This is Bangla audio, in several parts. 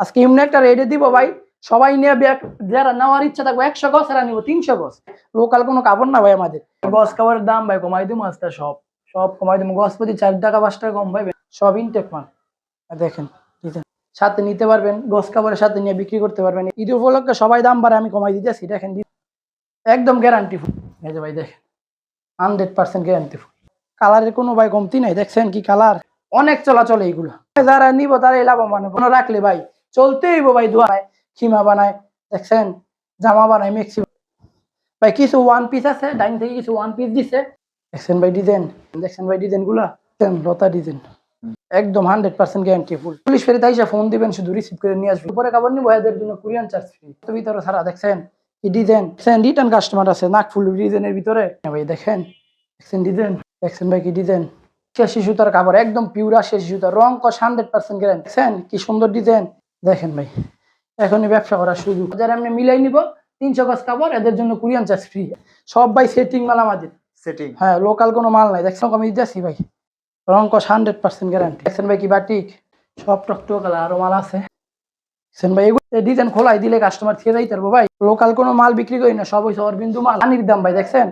আজকে এমনি একটা রেডে দিব ভাই। সবাই নিয়ে যারা নেওয়ার ইচ্ছা থাকবে, একশো গছ এরা নিবো, তিনশো গছ লোকাল কোনো কাপড় না ভাই আমাদের। গছ কাপড়ের দাম ভাই কমাই দিব আজকে সব। সব কমাই দিব গছ প্রতি চার টাকা, পাঁচ টাকা কম ভাই। সব ইনটেক মাল। দেখেন। সাথে নিতে পারবেন গছ কাপড়ের সাথে নিয়ে বিক্রি করতে পারবেন। ঈদ উপলক্ষে সবাই দাম বাড়ে আমি কমাই দিতেছি। দেখেন একদম গ্যারান্টি ফুল ভাই, দেখেন। হান্ড্রেড পার্সেন্ট গ্যারান্টি ফুল কালারের কোনো ভাই কমতি নাই, দেখছেন কি কালার? অনেক চলাচল এইগুলো। যারা নিব, তারাই লাভবান। কোনো রাখলে ভাই চলতেই ভাই দোয়ায় খিমা বানায়, দেখছেন? জামা বানায়, মেক্সি ভাই, কিছু ওয়ান পিস আছে, ডাইন থেকে কিছু ওয়ান পিস দিছে। দেখছেন ভাই ডিজাইন দেখছেন ভাই ডিজাইনগুলা লতা ডিজাইন একদম হান্ড্রেড পার্সেন্ট গ্যারান্টি ফুল পুলিশ ফেরত আইসা ফোন দিবেন, শুধু রিসিভ করে নিয়ে আসবেন। পরে কাপড় নিবো, এদের জন্য কুরিয়ান চার্জ ফ্রি ভিতরে সারা দেখছেন? কি ডিজাইন দেখছেন রিটার্ন কাস্টমার আছে, নাক ফুল ডিজাইনের ভিতরে। হ্যাঁ ভাই, দেখেন? দেখছেন ডিজাইন দেখছেন ভাই, কি ডিজাইন শেষি সুতার কাপড়, একদম পিউরা শেষি সুতার রং কস হান্ড্রেড পার্সেন্ট গ্যারান্টি দেখছেন? কি সুন্দর ডিজাইন দেখেন ভাই এখনই ব্যবসা করার সুযোগ। যারা এমনি মিলাই নিব তিনশো গজ কাপড় এদের জন্য কুরিয়ান চার্জ ফ্রি সব ভাই সেটিং মাল আমাদের। সেটিং হ্যাঁ লোকাল কোনো মাল নাই। দেখছেন আমি দিতেছি ভাই। রং কস হান্ড্রেড পার্সেন্ট গ্যারান্টি দেখছেন ভাই কি বাটিক সব টকটক কালার আরও মাল আছে। দেখছেন ভাই এগুলো ডিজাইন খোলাই দিলে কাস্টমার থেকে যাইতে পারব ভাই। লোকাল কোনো মাল বিক্রি করি না সব হইছে অরবিন্দু মাল। পানির দাম ভাই দেখছেন?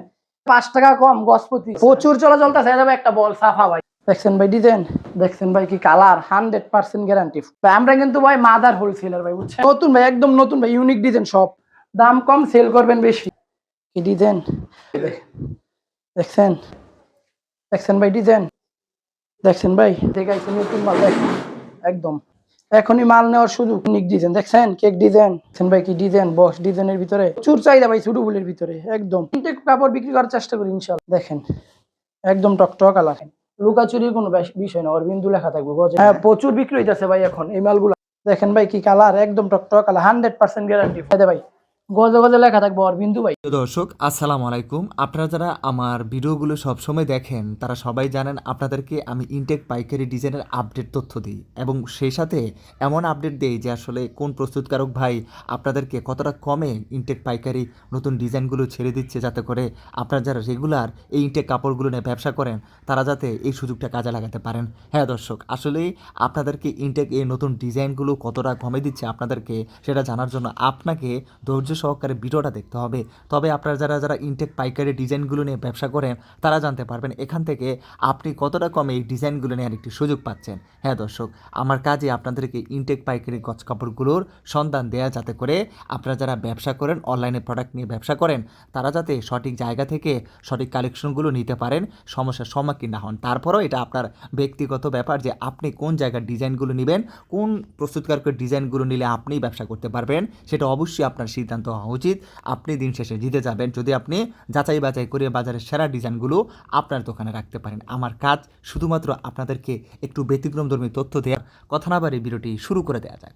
পাঁচ টাকা কম গজপতি প্রচুর চলাচল তা যাবে একটা বল সাফা ভাই। দেখছেন ভাই ডিজাইন দেখছেন ভাই কি কালার হান্ড্রেড পার্সেন্ট গ্যারান্টি ভাই, আমরা কিন্তু ভাই মাদার হোলসেলার ভাই, বুঝছেন? নতুন ভাই, একদম নতুন ভাই ইউনিক ডিজাইন সব। দাম কম সেল করবেন বেশি। কি ডিজাইন দেখছেন? দেখছেন ভাই ডিজাইন দেখছেন ভাই? দেখাইছেন নতুন মাল, দেখেন। একদম। এখনই মাল নেওয়ার সুযোগ ইউনিক ডিজাইন দেখছেন? কেক ডিজাইন দেখছেন ভাই কি ডিজাইন বক্স ডিজাইনের ভিতরে। চুর চাহিদা ভাই, ছোট ভিতরে। একদম। তিনটে কাপড় বিক্রি করার চেষ্টা করি, ইনশাল্লাহ। দেখেন। একদম টকটক কালার লুকাচুরির কোনো বিষয় না অরবিন্দু লেখা থাকবে হ্যাঁ প্রচুর বিক্রি হইতেছে ভাই এখন এই মালগুলা। দেখেন ভাই কি কালার একদম টক কালার হান্ড্রেড পার্সেন্ট গ্যারান্টি ভাই গজে গজে লেখা থাকবে ওর বিন্দু ভাই। দর্শক, আসসালামু আলাইকুম। আপনারা যারা আমার ভিডিওগুলো সবসময় দেখেন, তারা সবাই জানেন আপনাদেরকে আমি ইনটেক পাইকারি ডিজাইনের আপডেট তথ্য দিই এবং সেই সাথে এমন আপডেট দিই যে আসলে কোন প্রস্তুতকারক ভাই আপনাদেরকে কতটা কমে ইনটেক পাইকারি নতুন ডিজাইনগুলো ছেড়ে দিচ্ছে যাতে করে আপনারা যারা রেগুলার এই ইনটেক কাপড়গুলো নিয়ে ব্যবসা করেন, তারা যাতে এই সুযোগটা কাজে লাগাতে পারেন। হ্যাঁ দর্শক আসলেই আপনাদেরকে ইনটেক এই নতুন ডিজাইনগুলো কতটা কমে দিচ্ছে আপনাদেরকে সেটা জানার জন্য আপনাকে ধৈর্য সহকারে ভিডিওটা দেখতে হবে। তবে আপনারা যারা যারা ইনটেক পাইকারি ডিজাইনগুলো নিয়ে ব্যবসা করেন, তারা জানতে পারবেন এখান থেকে আপনি কতটা কমে এই ডিজাইনগুলো নেওয়ার একটি সুযোগ পাচ্ছেন। হ্যাঁ দর্শক, আমার কাজে আপনাদেরকে ইনটেক পাইকারি গছ কাপড়গুলোর সন্ধান দেয়া যাতে করে আপনারা যারা ব্যবসা করেন, অনলাইনে প্রোডাক্ট নিয়ে ব্যবসা করেন, তারা যাতে সঠিক জায়গা থেকে সঠিক কালেকশনগুলো নিতে পারেন, সমস্যার সম্মুখীন না হন। তারপরেও এটা আপনার ব্যক্তিগত ব্যাপার যে আপনি কোন জায়গার ডিজাইনগুলো নেবেন, কোন প্রস্তুতকারকের ডিজাইনগুলো নিলে আপনিই ব্যবসা করতে পারবেন, সেটা অবশ্যই আপনার সিদ্ধান্ত হওয়া উচিত। আপনি দিন শেষে জিতে যাবেন। যদি আপনি যাচাই বাছাই করে বাজারের সেরা ডিজাইনগুলো আপনার দোকানে রাখতে পারেন। আমার কাজ শুধুমাত্র আপনাদেরকে একটু ব্যতিক্রমধর্মী তথ্য দেওয়ার। কথা না বাড়ি ভিডিওটি শুরু করে দেওয়া যাক।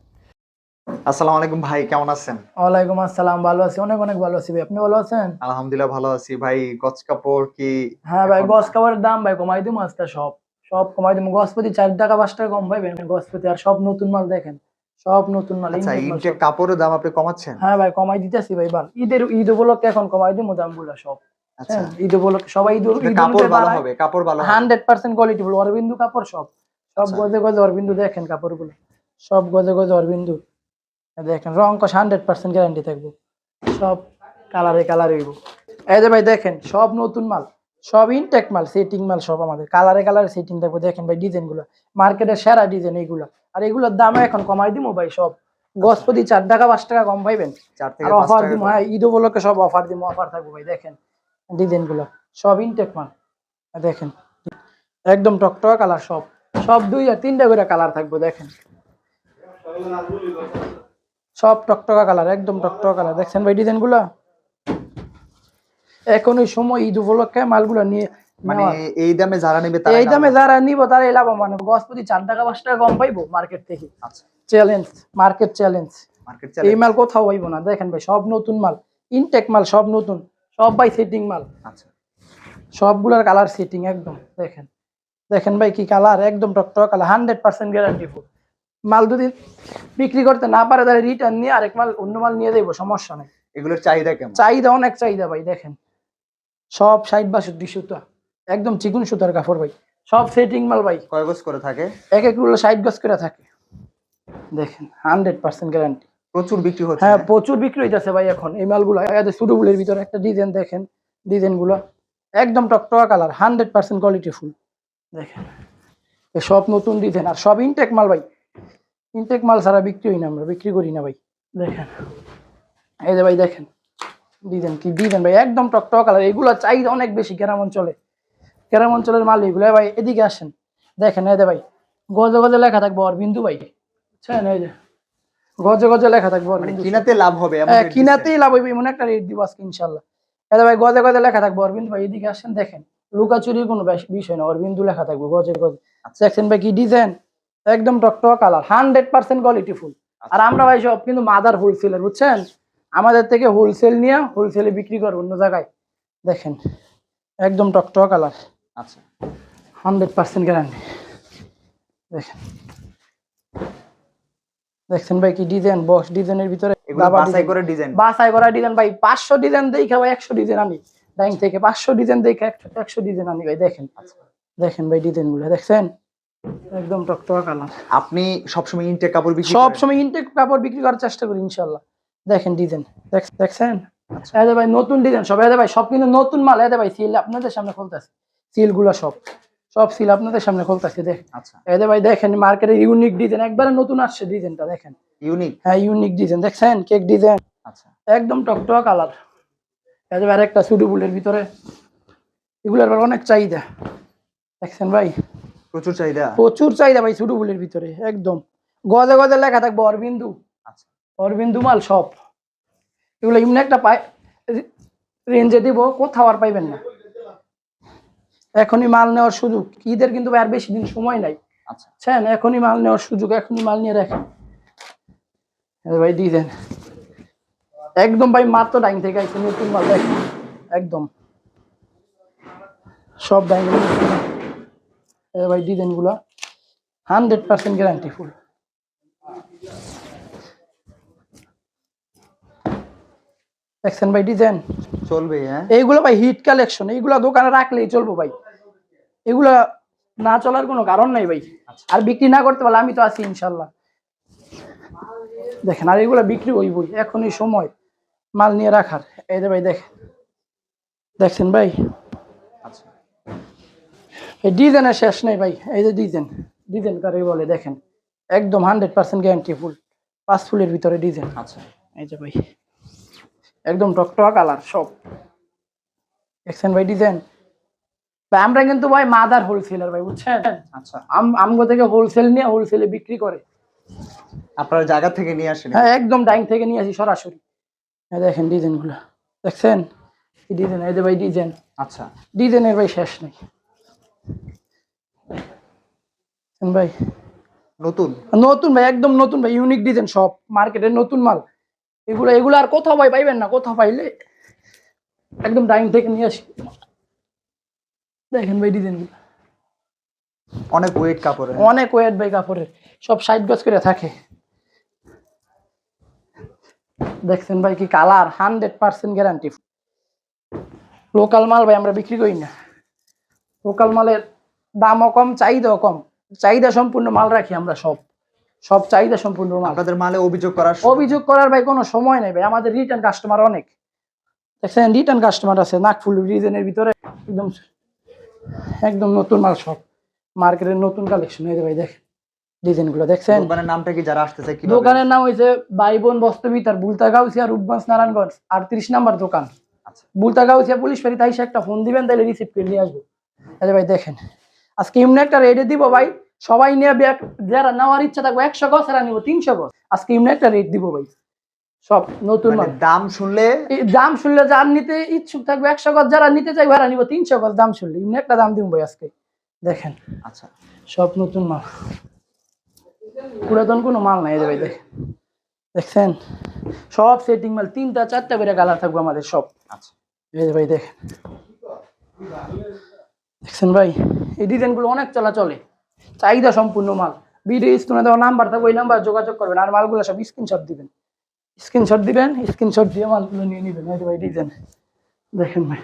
আসসালামু আলাইকুম ভাই কেমন আছেন? ওয়ালাইকুম আসসালাম ভালো আছি। অনেক অনেক ভালো আছি ভাই। আপনি ভালো আছেন? আলহামদুলিল্লাহ ভালো আছি ভাই। গছ কাপড় কি হ্যাঁ ভাই গছ কাপড়ের দাম ভাই কমাই দিবো আজকে সব। সব কমাই দিবো গছপতি চার টাকা পাঁচ টাকা কম পাইবেন গছপতি আর সব নতুন মাল দেখেন। সব নতুন মাল আচ্ছা ইনটেক কাপড়ের দাম আপনি কমাচ্ছেন? হ্যাঁ ভাই কমাই দিতেছি ভাই বার ঈদের ঈদ উপলক্ষে এখন কমাই দিবো দামগুলা সব। আচ্ছা। হ্যাঁ, ঈদ উপলক্ষে সবাই ঈদ কাপড় ভালো হবে কাপড় ভালো হবে। হান্ড্রেড পার্সেন্ট কোয়ালিটি ফুল অরবিন্দু কাপড় সব। সব আচ্ছা। গজে গজে অরবিন্দু দেখেন কাপড়গুলো। সব গজে গজে অরবিন্দু। দেখেন রং কষ হান্ড্রেড পার্সেন্ট গ্যারান্টি থাকবে। সব কালারে কালারে হইব। এই যে ভাই দেখেন সব নতুন মাল সব ইনটেক মাল সেটিং মাল সব আমাদের। কালারে কালারে সেটিং থাকবে। দেখেন ভাই ডিজাইনগুলো। মার্কেটের সেরা ডিজাইন এইগুলো। আর এগুলোর দাম এখন কমাই দিবো ভাই সব। গজপতি চার টাকা পাঁচ টাকা কম পাইবেন। আর অফার দিব। হ্যাঁ ঈদ উপলক্ষে সব অফার দিব অফার থাকব ভাই দেখেন ডিজাইনগুলো। সব ইনটেক মাল দেখেন। একদম টকটক কালার সব। সব দুই আর তিনটা করে কালার থাকব দেখেন। সব টকটকা কালার একদম টকটকা কালার দেখছেন ভাই ডিজাইনগুলা? এখন ওই সময় ঈদ উপলক্ষে মালগুলো নিয়ে মানে এই দামে যারা নেবে তারা এই দামে যারা নিব তারা লাভবান হবে। গজপতি চার টাকা পাঁচ টাকা কম পাইবো মার্কেট থেকে। আচ্ছা। চ্যালেঞ্জ মার্কেট চ্যালেঞ্জ মার্কেট এই মাল কোথাও পাইবো না। দেখেন ভাই সব নতুন মাল। ইনটেক মাল সব নতুন। সব ভাই সেটিং মাল। আচ্ছা। সবগুলোর কালার সেটিং একদম। দেখেন। দেখেন ভাই কি কালার একদম টকটক colour hundred percent guarantee full মাল যদি বিক্রি করতে না পারে তাহলে রিটার্ন নিয়ে আরেক মাল অন্য মাল নিয়ে দেবো সমস্যা নেই। এগুলোর চাহিদা কেমন? চাহিদা অনেক চাহিদা ভাই দেখেন। সব ষাট বাষট্টি সুতা। একদম চিকুন সুতার কাপড় ভাই। সব সেটিং মাল ভাই। কয় গজ করে থাকে? এক এক রুলে ষাট গজ করে থাকে। দেখেন হান্ড্রেড পার্সেন্ট গ্যারান্টি প্রচুর বিক্রি হচ্ছে। হ্যাঁ প্রচুর বিক্রি হইতেছে ভাই এখন। এই মালগুলো সুডুবুলের ভিতরে একটা ডিজাইন দেখেন ডিজাইনগুলো। একদম টকটকা colour hundred percent quality full দেখেন সব নতুন ডিজাইন আর সব ইনটেক মাল ভাই। ইনটেক মাল ছাড়া বিক্রি হই না আমরা বিক্রি করি না ভাই। দেখেন এই যে ভাই দেখেন। ডিজাইন কি ডিজাইন ভাই? একদম টকটকা কালার এগুলো চাহিদা অনেক বেশি গ্রাম অঞ্চলে। গ্রাম অঞ্চলের মাল এগুলো ভাই এদিকে আসেন। দেখেন এই ভাই গজে গজে লেখা থাকব আর বিন্দু ভাই। বুঝছেন? এই যে গজে গজে লেখা থাকব আর মানে কিনাতে লাভ হবে হ্যাঁ কিনাতেই লাভ হবে এমন একটা রেট দিব আজকে ইনশাল্লাহ এটা ভাই গজে গজে লেখা থাকব অরবিন্দ ভাই এদিকে আসেন দেখেন লুকাচুরির কোনো বিষয় না অরবিন্দু লেখা থাকবে গজে গজে। আচ্ছা। দেখছেন ভাই কি ডিজাইন একদম টকটক colour hundred percent quality full আর আমরা ভাই সব কিন্তু মাদার হোলসেলার বুঝছেন? আমাদের থেকে হোলসেল নিয়ে হোলসেলে বিক্রি করব অন্য জায়গায়। দেখেন একদম টকটক কালার আচ্ছা। Hundred percent guarantee. দেখেন। দেখছেন ভাই কি ডিজাইন? বক্স ডিজাইনের ভিতরে বাছাই করে ডিজাইন। বাসাই করা ডিজাইন ভাই পাঁচশো ডিজাইন দেখে ভাই একশো ডিজাইন আনি। ডাইং থেকে পাঁচশো ডিজাইন দেখে একশো ডিজাইন আনি ভাই দেখেন। আচ্ছা। দেখেন ভাই ডিজাইনগুলো দেখছেন? একদম টকটকা কালার। আপনি সবসময় ইনটেক কাপড় বিক্রি সবসময় ইনটেক কাপড় বিক্রি করার চেষ্টা করি ইনশাল্লাহ দেখেন ডিজাইন। দেখছেন? আচ্ছা। ভাই নতুন ডিজাইন সব। এদের ভাই সব কিন্তু নতুন মাল। এদের ভাই সিল আপনাদের সামনে খুলতেছে। সিলগুলো সব। সব সিল আপনাদের সামনে খুলতেছে দেখ। আচ্ছা। এদের ভাই দেখেন মার্কেটের ইউনিক ডিজাইন একবারে নতুন আসছে ডিজাইনটা দেখেন। ইউনিক হ্যাঁ ইউনিক ডিজাইন দেখছেন? কেক ডিজাইন আচ্ছা। একদম টকটকা কালার এদের আরেকটা সুডুবুলের ভিতরে। এগুলোর অনেক চাহিদা। দেখছেন ভাই? প্রচুর চাহিদা? প্রচুর চাহিদা ভাই সুডুবুলের ভিতরে একদম। গজে গজে লেখা থাকব অরবিন্দু। আচ্ছা। অরবিন্দু মাল সব। এগুলো এমনি একটা পাই রেঞ্জে দিব কোথাও আর পাইবেন না। এখনই মাল নেওয়ার সুযোগ। ঈদের কিন্তু আর বেশি দিন সময় নাই। আচ্ছা। এখনই মাল নেওয়ার সুযোগ এখনই মাল নিয়ে রাখেন। ভাই দিয়ে দেন। একদম ভাই মাত্র ডাইং থেকে আইছে নতুন মাল দেখেন। একদম। সব ডাইং ভাই ডিজাইনগুলা হান্ড্রেড পার্সেন্ট গ্যারান্টি ফুল। দেখছেন ভাই ডিজাইন চলবে হ্যাঁ? এইগুলো ভাই হিট কালেকশন। এইগুলা দোকানে রাখলেই চলবো ভাই। এগুলা না চলার কোনো কারণ নাই ভাই। আর বিক্রি না করতে পারলে আমি তো আছি ইনশাল্লাহ দেখেন আর এগুলা বিক্রি হইবই এখনই সময় মাল নিয়ে রাখার। এই যে ভাই দেখেন। দেখছেন ভাই? আচ্ছা। এই ডিজাইনের শেষ নেই ভাই এই যে ডিজাইন ডিজাইন কারে বলে দেখেন। একদম হান্ড্রেড পার্সেন্ট গ্যারান্টি ফুল। পাঁচ ফুলের ভিতরে ডিজাইন আচ্ছা। এই যে ভাই একদম টকটকা কালার সব। দেখছেন ভাই ডিজাইন ভাই আমরা কিন্তু ভাই মাদার হোলসেলার ভাই বুঝছেন? আচ্ছা। আম- আমগো থেকে হোলসেল নিয়ে হোলসেলে বিক্রি করে। আপনার জায়গা থেকে নিয়ে আসেন? হ্যাঁ একদম ডাইং থেকে নিয়ে আসি সরাসরি। এই দেখেন ডিজাইনগুলো দেখছেন ডিজাইন এই যে ভাই ডিজাইন। আচ্ছা। ডিজাইনের ভাই শেষ নেই। ভাই? নতুন? নতুন ভাই একদম নতুন ভাই ইউনিক ডিজাইন সব মার্কেটের নতুন মাল। এগুলো এগুলো আর কোথাও ভাই পাইবেন না কোথাও পাইলে একদম টাইম থেকে নিয়ে আসি। দেখেন ভাই ডিজাইনগুলো অনেক ওয়েট কাপড়ের। অনেক ওয়েট ভাই কাপড়ের। সব সাইড গজ করে থাকে। দেখছেন ভাই কি colour? Hundred percent guarantee local মাল ভাই আমরা বিক্রি করি না। লোকাল মালের দামও কম চাহিদাও কম। চাহিদা সম্পূর্ণ মাল রাখি আমরা সব। সব চাহিদা সম্পূর্ণ মাল। আপনাদের মালে অভিযোগ করার অভিযোগ করার ভাই কোনো সময় নেই ভাই। আমাদের রিটার্ন কাস্টমার অনেক। দেখছেন রিটার্ন কাস্টমার আছে নাকফুল রিজনের ভিতরে। একদম একদম নতুন মাল সব। মার্কেটের নতুন কালেকশন এই যে ভাই দেখেন ডিজাইনগুলো দেখছেন? দোকানের নামটা কি যারা আসতে চায় কি দোকানের নাম হয়েছে ভাই বোন বস্ত্রবিতার বুলতাগাউসিয়া রূপগঞ্জ নারায়ণগঞ্জ আটত্রিশ নাম্বার দোকান। আচ্ছা। বুলতাগাউসিয়া পুলিশ ফেরি তাই একটা ফোন দিবেন তাহলে রিসিভ করে নিয়ে আসব। আরে ভাই দেখেন আজকে এমনি একটা রেটে দিব ভাই সবাই নিয়ে যারা নেওয়ার ইচ্ছা থাকবে একশো গছ এরা নিবো তিনশো গছ আজকে এমনি একটা রেট দিব ভাই। সব নতুন মানে দাম শুনলে দাম শুনলে যার নিতে ইচ্ছুক থাকবে একশো গজ যারা নিতে চাইবে এরা নিবো তিনশো গজ দাম শুনলে। এমনি একটা দাম দিব আজকে। দেখেন আচ্ছা। সব নতুন মাল। পুরাতন কোনো মাল নাই ভাই দেখেন। দেখছেন? সব সেটিং মাল তিনটা চারটা করে কালার থাকবে আমাদের সব। আচ্ছা। এই ভাই দেখেন। দেখছেন ভাই? এই ডিজাইনগুলো অনেক চলা চলে চাহিদা সম্পূর্ণ মাল। ভিডিও স্ক্রিনে দেওয়া নাম্বার থাকবে ওই নাম্বার যোগাযোগ করবেন। আর মালগুলো সব স্ক্রিনশট দিবেন। স্ক্রিনশট দিবেন স্ক্রিনশট দিয়ে মালগুলো নিয়ে নিবেন এই ডিজাইন। দেখেন ভাই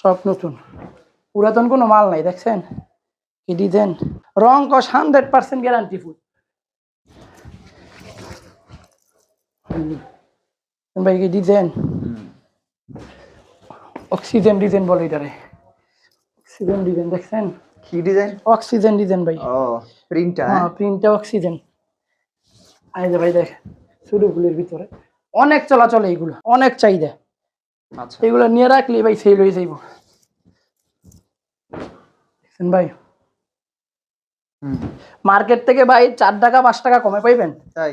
সব নতুন। পুরাতন কোনো মাল নাই দেখছেন? কি ডিজাইন? রং কস হান্ড্রেড পার্সেন্ট গ্যারান্টি ফুল ভাই কি ডিজাইন? অক্সিজেন ডিজাইন বলে এটারে। অক্সিজেন ডিজাইন দেখছেন? কি ডিজাইন? অক্সিজেন ডিজাইন ভাই। প্রিন্টার হ্যাঁ। হ্যাঁ, প্রিন্টার অক্সিজেন। এই যে ভাই দেখ শুধু ফুলের ভিতরে। অনেক চলাচল এইগুলো অনেক চাহিদা। আচ্ছা। এগুলো নিয়ে রাখলে ভাই সেল হয়ে যাইব। দেখছেন ভাই? মার্কেট থেকে ভাই চার টাকা পাঁচ টাকা কমে পাইবেন?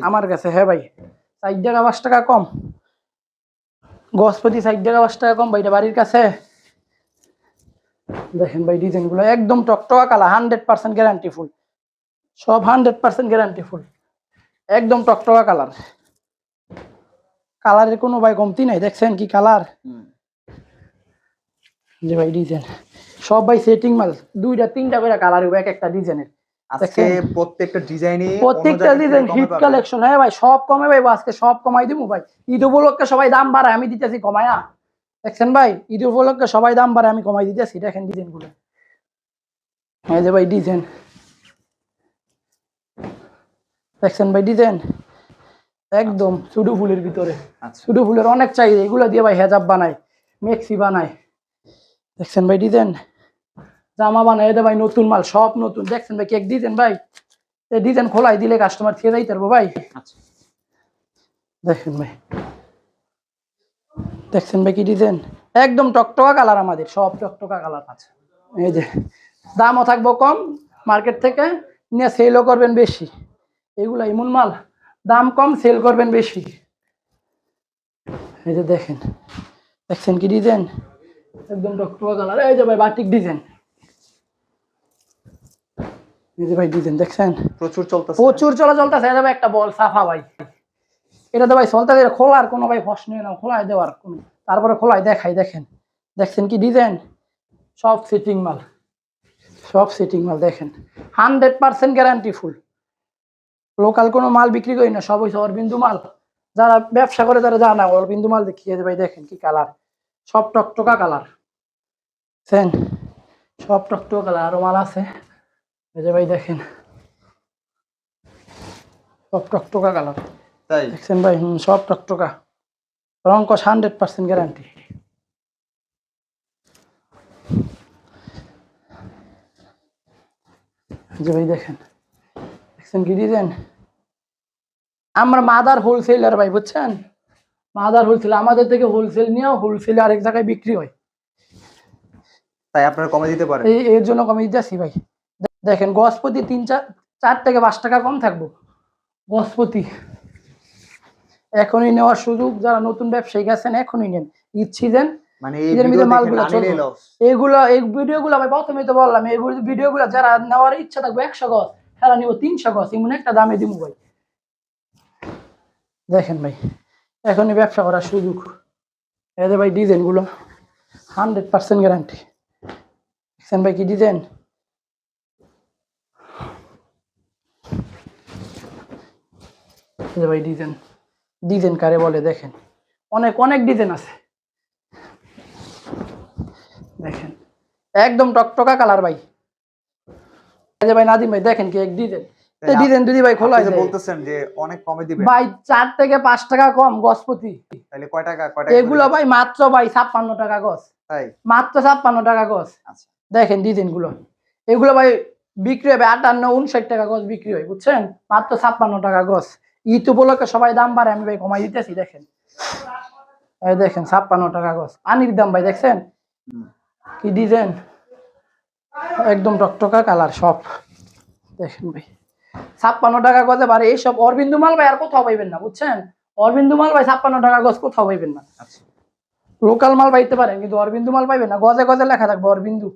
আমার কাছে হ্যাঁ ভাই। চার টাকা পাঁচ টাকা কম। গসপতি ষাট টাকা পাঁচ টাকা কম ভাই এটা বাড়ির কাছে। দেখেন ভাই ডিজাইনগুলো একদম টকটকা কালা হান্ড্রেড পার্সেন্ট গ্যারান্টি ফুল সব হান্ড্রেড পার্সেন্ট গ্যারান্টি ফুল একদম টকটকা কালার। কালারের কোনো ভাই কমতি নাই দেখছেন কি কালার? যে ভাই ডিজাইন। সব ভাই সেটিং মাল দুইটা তিনটা করে কালার এক একটা ডিজাইনের। আজকে প্রত্যেকটা ডিজাইনে প্রত্যেকটা ডিজাইন হিট কালেকশন হ্যাঁ ভাই সব কমে ভাই আজকে সব কমাই দিব ভাই। ঈদ উপলক্ষে সবাই দাম বাড়ায় আমি দিতেছি কমায়। দেখছেন ভাই ঈদ উপলক্ষে সবাই দাম বাড়ায় আমি কমাই দিতেছি দেখেন ডিজাইনগুলো এই যে ভাই ডিজাইন। দেখছেন ভাই ডিজাইন? একদম সুডু ফুলের ভিতরে। আচ্ছা। সুডু ফুলের অনেক চাহিদা এগুলো দিয়ে ভাই হেজাব বানায় মেক্সি বানায়। দেখছেন ভাই ডিজাইন? জামা বানায় এদের ভাই নতুন মাল সব নতুন। দেখছেন ভাই কেক ডিজাইন ভাই? এই ডিজাইন খোলাই দিলে কাস্টমার খেয়ে যাইতে পারব ভাই। আচ্ছা। দেখেন ভাই। দেখছেন ভাই কি ডিজাইন? একদম টকটকা কালার আমাদের সব টকটকা কালার। আছে এই যে দামও থাকব কম মার্কেট থেকে নিয়ে সেলও করবেন বেশি। এগুলো এমন মাল দাম কম সেল করবেন বেশি। এই যে দেখেন দেখছেন কি ডিজাইন একদম টকটকা কালার এই যে ভাই বাটিক ডিজাইন এই যে ভাই ডিজাইন দেখছেন? প্রচুর চলতেছে। প্রচুর যাবে একটা বল সাফা ভাই। এটা তো ভাই খোলার কোনো ভাই প্রশ্ন না খোলায় দেওয়ার কোনো। তারপরে খোলায় দেখাই দেখেন। দেখছেন কি ডিজাইন সব সেটিং মাল। সব সেটিং মাল দেখেন। Hundred percent guarantee full local কোনো মাল বিক্রি করি না সব হয়েছে অরবিন্দু মাল। যারা ব্যবসা করে তারা জানা অরবিন্দু মাল দেখিয়ে ভাই দেখেন কি কালার সব টকটকা কালার দেখছেন সব টকটকা কালার আরও মাল আছে। এই যে ভাই দেখেন সব টকটকা কালার তাই? দেখছেন ভাই হুম সব টকটকা। রং কস হান্ড্রেড পার্সেন্ট গ্যারান্টি যে ভাই দেখেন দেখছেন কি ডিজাইন আমরা মাদার হোলসেলার ভাই বুঝছেন? মাদার হোলসেল আমাদের থেকে হোলসেল নিয়েও হোলসেল আরেক জায়গায় বিক্রি হয়। তাই আপনারা কমে দিতে পারেন। এই এর জন্য কমে দিতেছি ভাই। দেখেন গসপতি তিন চার চার থেকে পাঁচ টাকা কম থাকব। গসপতি এখনই নেওয়ার সুযোগ যারা নতুন ব্যবসায়ী গেছেন এখনই নেন। ঈদ সিজন মানে এই চলবে। লস এগুলো এই ভিডিওগুলো ভাই প্রথমেই তো বললাম এগুলো ভিডিওগুলো যারা নেওয়ার ইচ্ছা থাকবে একশো গজ। তারা নিব তিনশো গজ এমন একটা দামে দিব ভাই। দেখেন ভাই, এখনই ব্যবসা করার সুযোগ। এদের ভাই ডিজাইনগুলো হান্ড্রেড পার্সেন্ট গ্যারান্টি। দেখছেন ভাই কি ডিজাইন? ভাই ডিজাইন ডিজাইন কারে বলে দেখেন। অনেক অনেক ডিজাইন আছে। দেখেন, একদম টকটকা কালার ভাই। যে ভাই নাদিম ভাই দেখেন কি এক ডিজাইন এই ডিজাইন যদি ভাই খোলা যায় বলতেছেন যে অনেক কমে দিবেন। ভাই চার থেকে পাঁচ টাকা কম গজপতি তাহলে কয় টাকা কয় টাকা এগুলো ভাই মাত্র ভাই টাকা তাই? মাত্র আচ্ছা। দেখেন ডিজাইনগুলো এগুলো ভাই বিক্রি হবে টাকা বিক্রি হয় বুঝছেন? মাত্র ছাপ্পান্ন টাকা গজ ঈদ উপলক্ষে সবাই দাম বাড়ে আমি ভাই কমাই দিতেছি দেখেন। এই দেখেন ছাপ্পান্ন টাকা গজ পানির দাম ভাই দেখছেন? কি ডিজাইন? একদম টকটকা কালার সব। দেখেন ভাই ছাপ্পান্ন টাকা গজে পারে এইসব অরবিন্দু মাল ভাই আর কোথাও পাইবেন না বুঝছেন? অরবিন্দু মাল ভাই ছাপ্পান্ন টাকা গজ কোথাও পাইবেন না। আচ্ছা। লোকাল মাল পাইতে পারেন কিন্তু অরবিন্দু মাল পাইবেন না। গজে গজে লেখা থাকবে অরবিন্দু।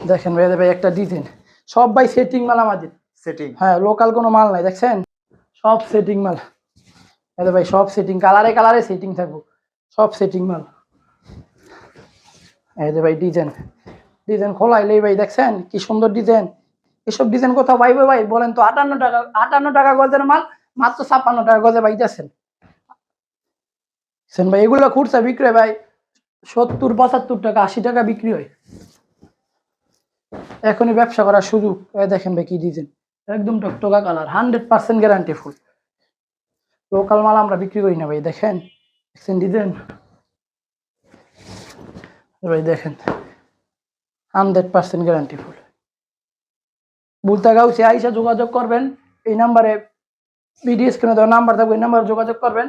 দেখেন ভাই এদের ভাই একটা ডিজাইন সব ভাই সেটিং মাল আমাদের। সেটিং হ্যাঁ লোকাল কোনো মাল নাই দেখছেন? সব সেটিং মাল। এদের ভাই সব সেটিং কালারে কালারে সেটিং থাকব। সব সেটিং মাল। এই যে ভাই ডিজাইন ডিজাইন খোলাই খোলাইলেই ভাই দেখছেন কি সুন্দর ডিজাইন। এসব ডিজাইন কোথাও পাইবে ভাই? বলেন তো, আটান্ন টাকা আটান্ন টাকা গজের মাল, মাত্র ছাপ্পান্ন টাকা গজে পাইতেছেন সেন ভাই, এগুলো খুঁড়ছে বিক্রি ভাই, সত্তর, পঁচাত্তর টাকা, আশি টাকা বিক্রি হয়। এখনই ব্যবসা করার সুযোগ। দেখেন ভাই কি ডিজাইন। একদম টকটকা colour, hundred percent guarantee full. Local মাল আমরা বিক্রি করি না ভাই, দেখেন? ডিজাইন? ভাই দেখেন। হান্ড্রেড পার্সেন্ট গ্যারান্টি ফুল বুলতা গাউসে আইসা যোগাযোগ করবেন এই নাম্বারে বিডিএস কেন দেওয়া নাম্বার থাকবে এই নাম্বারে যোগাযোগ করবেন।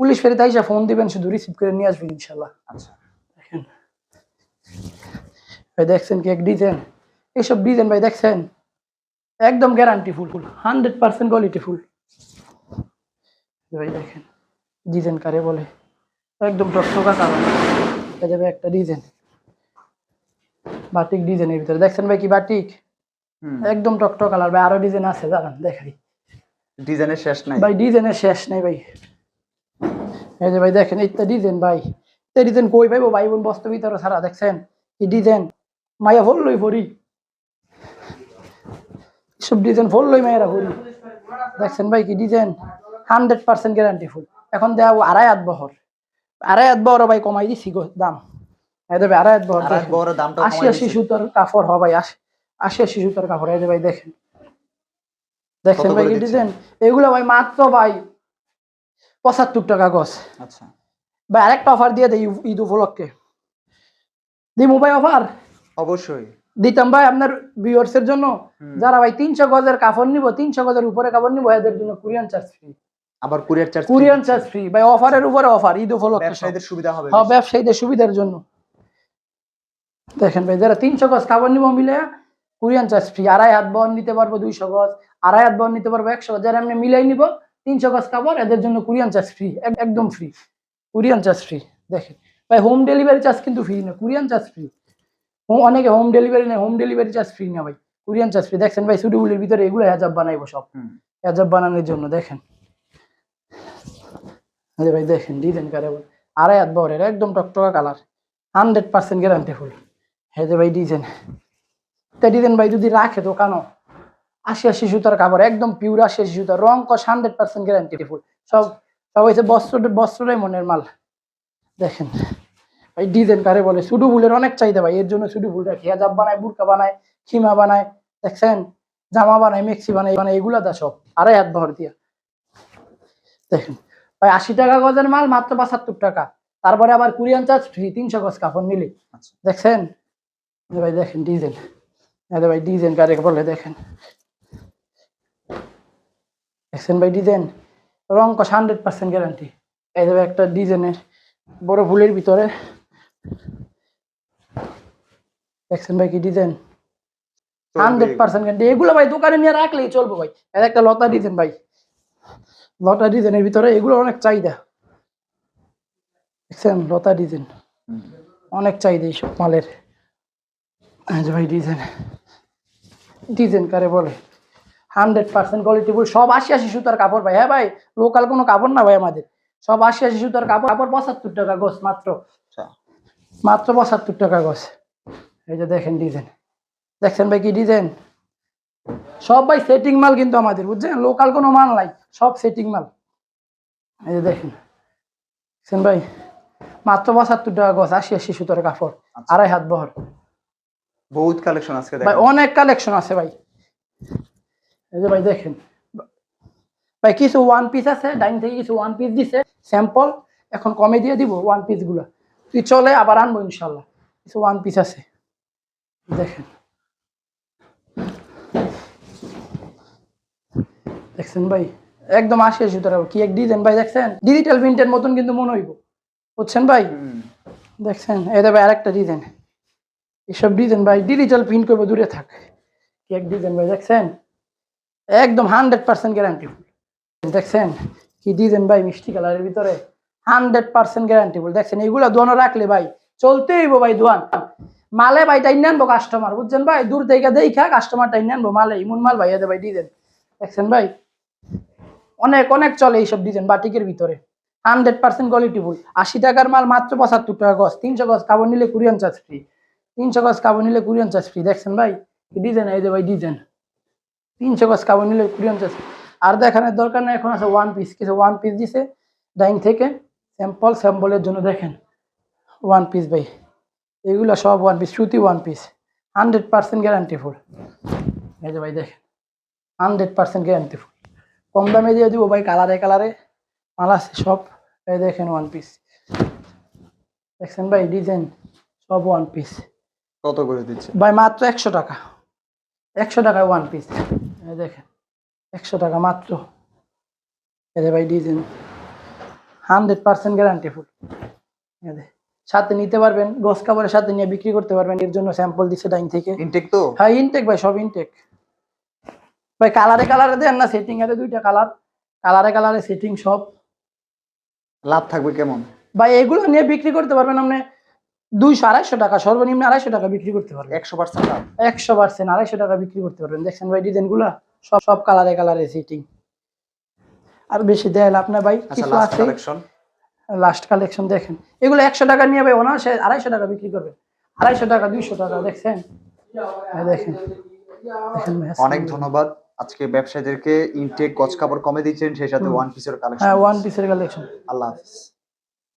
পুলিশ ফেরিতে আইসা ফোন দিবেন শুধু রিসিভ করে নিয়ে আসবেন ইনশাল্লাহ আচ্ছা। দেখেন। ভাই দেখছেন কি এক ডিজাইন এইসব ডিজাইন ভাই দেখছেন? একদম guarantee full full hundred percent quality full ভাই দেখেন। ডিজাইন কারে বলে? একদম টকটকা কালার এটা যাবে একটা ডিজাইন বাটিক ডিজাইনের ভিতরে। দেখছেন ভাই কি বাটিক? একদম টকটক কালার। ভাই আরও ডিজাইন আছে দাঁড়ান দেখাই। ডিজাইনের শেষ নাই। ভাই ডিজাইনের শেষ নাই ভাই। এই যে ভাই দেখেন এইটা ডিজাইন ভাই। এই ডিজাইন কই পাইবো ভাই? বোন বস্তু ভিতরে সারা দেখছেন? এই ডিজাইন? মায়া ফললই ভরি সব ডিজাইন ফললই মায়েরা ভরি দেখছেন ভাই কি design? Hundred percent guarantee full. এখন দেখাবো আড়াই আট বহর। আড়াই আট বহর ভাই কমাই দিছি গো দাম। বহর দেখেন। দামটা আশি আশি সুতার কাপড় আশি আশি আশি সুতার কাপড়। ভাই দেখেন। দেখছেন কত ভাই? ডিজাইন এগুলো ভাই মাত্র ভাই পঁচাত্তর টাকা গছ আচ্ছা। ভাই আরেকটা অফার দিয়ে দেয় ঈদ উপলক্ষে। দিমু ভাই অফার অবশ্যই। দিতাম ভাই আপনার ভিউয়ার্স এর জন্য। যারা ভাই তিনশো গজের কাপড় নিব তিনশো গজের উপরে কাপড় নিব এদের জন্য কুরিয়ান চার্জ ফ্রি আবার courier charge courier charge free ভাই অফারের উপরে অফার ঈদ উপলক্ষে ব্যবসায়ীদের সুবিধা হবে হ্যাঁ ব্যবসায়ীদের সুবিধার জন্য। দেখেন ভাই যারা তিনশো গজ কাপড় নিব মিলে কুরিয়ান চার্জ ফ্রি আড়াই হাত বহন নিতে পারব দুইশো গজ আড়াই হাত বহন নিতে পারব একশো গজ যারা এমনি মিলাই নিব তিনশো গজ কাপড় এদের জন্য কুরিয়ান চার্জ ফ্রি একদম ফ্রি কুরিয়ান চার্জ ফ্রি দেখেন। ভাই হোম ডেলিভারি চার্জ কিন্তু ফ্রি না কুরিয়ান চার্জ ফ্রি। অনেকে হোম ডেলিভারি নেই হোম ডেলিভারি চার্জ ফ্রি না ভাই কুরিয়ান চার্জ ফ্রি। দেখছেন ভাই সুডিগুলির ভিতরে এগুলো হেজাব বানাইবো সব। হেজাব বানানোর জন্য দেখেন। ভাই দেখেন ডিজাইন কারে আড়াই হাত বরের একদম টকটকা colour hundred percent guarantee full যে ভাই ডিজাইন তা ডিজাইন ভাই যদি রাখে দোকানও আশি আশি সুতার কাপড় একদম পিওর আশি আশি সুতার রং কস হান্ড্রেড পার্সেন্ট গ্যারান্টি ফুল সব সব হয়েছে বস্ত্র বস্ত্রটাই মনের মাল। দেখেন ভাই ডিজাইন কারে বলে? সুডু ফুলের অনেক চাহিদা ভাই এর জন্য সুডু ফুল রাখি। হেজাব বানায় বুরকা বানায় খিমা বানায় দেখছেন? জামা বানায় মেক্সি বানায় বানায় এগুলা দা সব। আড়াই হাত ভর দিয়া। দেখেন ভাই আশি টাকা গজের মাল মাত্র পঁচাত্তর টাকা। তারপরে আবার কুরিয়ান চার্জ ফ্রি তিনশো গজ কাপড় নিলে। আচ্ছা। দেখছেন? ভাই দেখেন ডিজাইন যে ভাই ডিজাইন কারে বলে দেখেন। দেখছেন ভাই ডিজাইন রং কষ হান্ড্রেড পার্সেন্ট গ্যারান্টি এই ভাই একটা ডিজাইনের বড় ফুলের ভিতরে। দেখছেন ভাই কি ডিজাইন হান্ড্রেড পার্সেন্ট গ্যারান্টি এগুলো ভাই দোকানে নিয়ে রাখলেই চলবে ভাই। এর একটা লতা ডিজাইন ভাই। লতা ডিজাইনের ভিতরে এগুলো অনেক চাহিদা। দেখছেন? লতা ডিজাইন অনেক চাহিদা এইসব মালের। এই যে ভাই ডিজাইন ডিজাইন কারে বলে? হান্ড্রেড পার্সেন্ট কোয়ালিটি সব আশি আশি সুতার কাপড় ভাই। হ্যাঁ ভাই লোকাল কোনো কাপড় না ভাই আমাদের। সব আশি আশি সুতার কাপড় কাপড় পঁচাত্তর টাকা গোস মাত্র। আচ্ছা। মাত্র পঁচাত্তর টাকা গছ এই যে দেখেন ডিজাইন দেখছেন ভাই কি ডিজাইন সব ভাই সেটিং মাল কিন্তু আমাদের বুঝছেন? লোকাল কোনো মাল নাই সব সেটিং মাল। এই যে দেখেন। দেখছেন ভাই? মাত্র পঁচাত্তর টাকা গছ আশি আশি সুতোর কাপড় আচ্ছা। আড়াই হাত বহর। বহুত কালেকশন আজকে ভাই অনেক কালেকশন আছে ভাই। এই যে ভাই দেখেন। ভাই কিছু ওয়ান পিস আছে ডাইন থেকে কিছু ওয়ান পিস দিছে স্যাম্পল এখন কমে দিয়ে দিব ওয়ান পিসগুলা। তুই চলে আবার আনব ইনশাল্লাহ কিছু ওয়ান পিস আছে। দেখেন। দেখছেন ভাই? একদম আসে সুতরাং কি এক ডিজাইন ভাই দেখছেন? ডিজিটাল প্রিন্টের মতন কিন্তু মনে হইব। বুঝছেন ভাই? দেখছেন? এই দেবে আরেকটা ডিজাইন এসব ডিজাইন ভাই ডিজিটাল প্রিন্ট করব, দূরে থাক। এক ডিজাইন ভাই, দেখছেন? একদম হান্ড্রেড পার্সেন্ট গ্যারান্টি দেখছেন? কি ডিজাইন ভাই, মিষ্টি কালারের ভিতরে। হান্ড্রেড পার্সেন্ট গ্যারান্টি দেখছেন? এগুলা দোনো রাখলে ভাই, চলতেই ভাই দোয়ান। মালে ভাই টাইন আনব কাস্টমার বুঝছেন ভাই? দূর থেকে দেখা কাস্টমার টাইন আনব মালে, ইমন মাল ভাই ভাই ডিজাইন। দেখছেন ভাই? অনেক অনেক চলে এইসব ডিজাইন বাটিকের ভিতরে। হান্ড্রেড পার্সেন্ট কোয়ালিটি ফুল আশি টাকার মাল মাত্র পঁচাত্তর টাকা গজ, তিনশো গজ কাপড় নিলে কুরিয়ান চার্জ ফ্রি তিনশো গজ কাপড় নিলে কুরিয়ান চার্জ ফ্রি দেখছেন ভাই? ডিজাইন এই যে ভাই ডিজাইন তিনশো গজ কাপড় নিলে কুরিয়ান চার্জ আর দেখানোর দরকার নেই, এখন আছে ওয়ান পিস কিছু ওয়ান পিস দিছে ডাইং থেকে স্যাম্পল স্যাম্পলের জন্য দেখেন। ওয়ান পিস ভাই, এগুলো সব ওয়ান পিস সুতি one piece hundred percent guarantee full এই যে ভাই, দেখেন হান্ড্রেড পার্সেন্ট গ্যারান্টি ফুল কম দামে দিয়ে দিব ভাই কালারে কালারে মাল আছে সব। এই দেখেন ওয়ান পিস দেখছেন ভাই ডিজাইন সব ওয়ান পিস কত করে দিচ্ছে? ভাই মাত্র একশো টাকা। একশো টাকায় ওয়ান পিস দেখেন একশো টাকা মাত্র। যে ভাই design. Hundred percent guarantee full সাথে নিতে পারবেন গস কাপড়ের সাথে নিয়ে বিক্রি করতে পারবেন এর জন্য স্যাম্পল দিচ্ছে ডাইন থেকে। ইনটেক তো? হ্যাঁ ইনটেক ভাই সব ইনটেক ভাই কালারে কালারে দেন না সেটিং আছে দুইটা কালার কালারে কালারে সেটিং সব। লাভ থাকবে কেমন? ভাই এগুলো নিয়ে বিক্রি করতে পারবেন আপনি দুইশো আড়াইশো টাকা সর্বনিম্ন আড়াইশো টাকা বিক্রি করতে পারবেন। একশো পার্সেন্ট একশো পার্সেন্ট আড়াইশো টাকা বিক্রি করতে পারবেন। দেখছেন ভাই ডিজাইনগুলা সব সব কালারে কালারে সিটিং আর বেশি দেয় লাভ না ভাই আচ্ছা কিছু লাস্ট আছে? কালেকশন লাস্ট কালেকশন দেখেন। এগুলো একশো টাকা নিয়ে ভাই অনায়াসে আড়াইশো টাকা বিক্রি করবে আড়াইশো টাকা দুইশো টাকা দেখছেন? দেখেন। অনেক ধন্যবাদ। আজকে ব্যবসায়ীদেরকে ইনটেক গজ কাপড় কমে দিচ্ছেন সেই সাথে ওয়ান পিসের কালেকশন হ্যাঁ ওয়ান পিসের কালেকশন আল্লাহ হাফিজ।